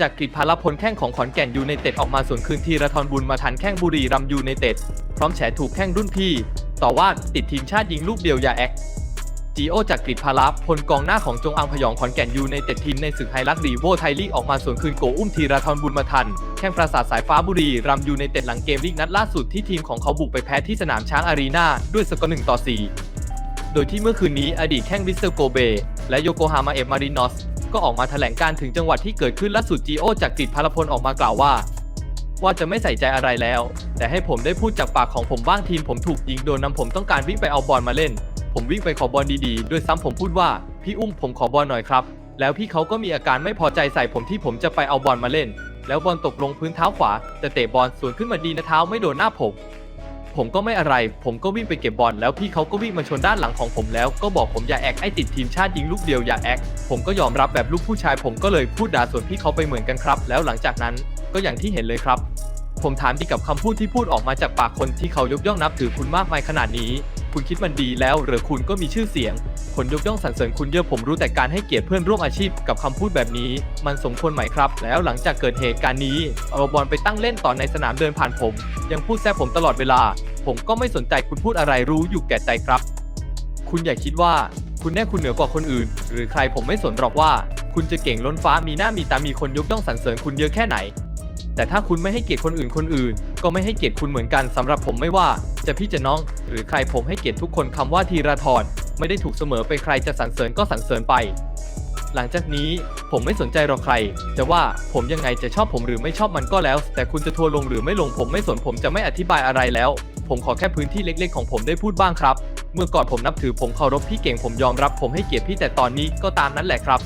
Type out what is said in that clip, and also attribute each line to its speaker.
Speaker 1: จากกฤษพาลพลแข้งของขอนแก่นยูไนเต็ดออกมาสวนคืนทีระทรบุญมาทันแข้งบุรีรัมยูไนเต็ดพร้อมแฉถูกแข้งรุ่นพี่ ต่อว่าติดทีมชาติยิงลูกเดียวย่าแอคจีโอจากกฤษพาลพลกองหน้าของจงอังพยองขอนแก่นยูไนเต็ดทีมในศึกไฮลักซ์รีโวไทยลีกออกมาสวนคืนโกอุ้มทีระทรบุญมาทัน แข้งปราสาทสายฟ้าบุรีรัมยูไนเต็ดหลังเกมลีกนัดล่าสุดที่ทีมของเขาบุกไปแพ้ที่สนามช้างอารีนาด้วยสกอร์1ต่อ4โดยที่เมื่อคืนนี้อดีตแข้งวิสเซอร์โกเบ และโยโกฮามาเอฟมารินอส ก็ออกมาแถลงการถึงจังหวัดที่เกิดขึ้นล่าสุดจีโอจากกฤษพลพลออกมากล่าวว่า ว่าจะไม่ใส่ใจอะไรแล้ว แต่ให้ผมได้พูดจากปากของผมบ้างทีมผมถูกยิงโดนนำผมต้องการวิ่งไปเอาบอลมาเล่น ผมวิ่งไปขอบอลดีๆ ด้วยซ้ำผมพูดว่าพี่อุ้มผมขอบอลหน่อยครับ แล้วพี่เขาก็มีอาการไม่พอใจใส่ผมที่ผมจะไปเอาบอลมาเล่น แล้วบอลตกลงพื้นเท้าขวาจะเตะบอลสวนขึ้นมาดีนะเท้าไม่โดนหน้าผม ผมก็ไม่อะไร ผมก็วิ่งไปเก็บบอลแล้วพี่เขาก็วิ่งมาชนด้านหลังของผมแล้วก็บอกผมอย่าแอกไอติดทีมชาติยิงลูกเดียวอย่าแอกผมก็ยอมรับแบบลูกผู้ชาย ผมก็เลยพูดด่าส่วนพี่เขาไปเหมือนกันครับ แล้วหลังจากนั้นก็อย่างที่เห็นเลยครับ ผมถามดีกับคำพูดที่พูดออกมาจากปากคนที่เขายกย่องนับถือคุณมากมายขนาดนี้ คุณคิดมันดีแล้วหรือคุณก็มีชื่อเสียง คนยกย่องสรรเสริญคุณเยอะผมรู้แต่การให้เกียรติเพื่อนร่วมอาชีพกับคำพูดแบบนี้ มันสมควรไหมครับ แล้วหลังจากเกิดเหตุการณ์นี้เอาบอลไปตั้งเล่นต่อในสนามเดินผ่านผม ยังพูดแซะผมตลอดเวลา ผมก็ไม่สนใจคุณพูดอะไรรู้อยู่แก่ใจครับ คุณอย่าคิดว่าคุณแน่คุณเหนือกว่าคนอื่น หรือใครผมไม่สนหรอกว่า คุณจะเก่งล้นฟ้ามีหน้ามีตามีคนยกย่องสรรเสริญคุณเยอะแค่ไหน แต่ถ้าคุณไม่ให้เกียรติคนอื่นคนอื่น ก็ไม่ให้เกียรติคุณเหมือนกันสำหรับผมไม่ว่า จะพี่จะน้อง หรือใครผมให้เกียรติทุกคนคำว่าทีราธร ไม่ได้ถูกเสมอไปใครจะสรรเสริญก็สรรเสริญไป หลังจากนี้ผมไม่สนใจหรอกใคร จะว่าผมยังไงจะชอบผมหรือไม่ชอบมันก็แล้ว แต่คุณจะทัวร์ลงหรือไม่ลงผมไม่สนผมจะไม่อธิบายอะไรแล้ว ผมขอแค่พื้นที่เล็ก ๆ ของผมได้พูดบ้างครับ เมื่อก่อนผมนับถือผมเคารพพี่เก่งผมยอมรับ ผมให้เกียรติพี่แต่ตอนนี้ก็ตามนั้นแหละครับ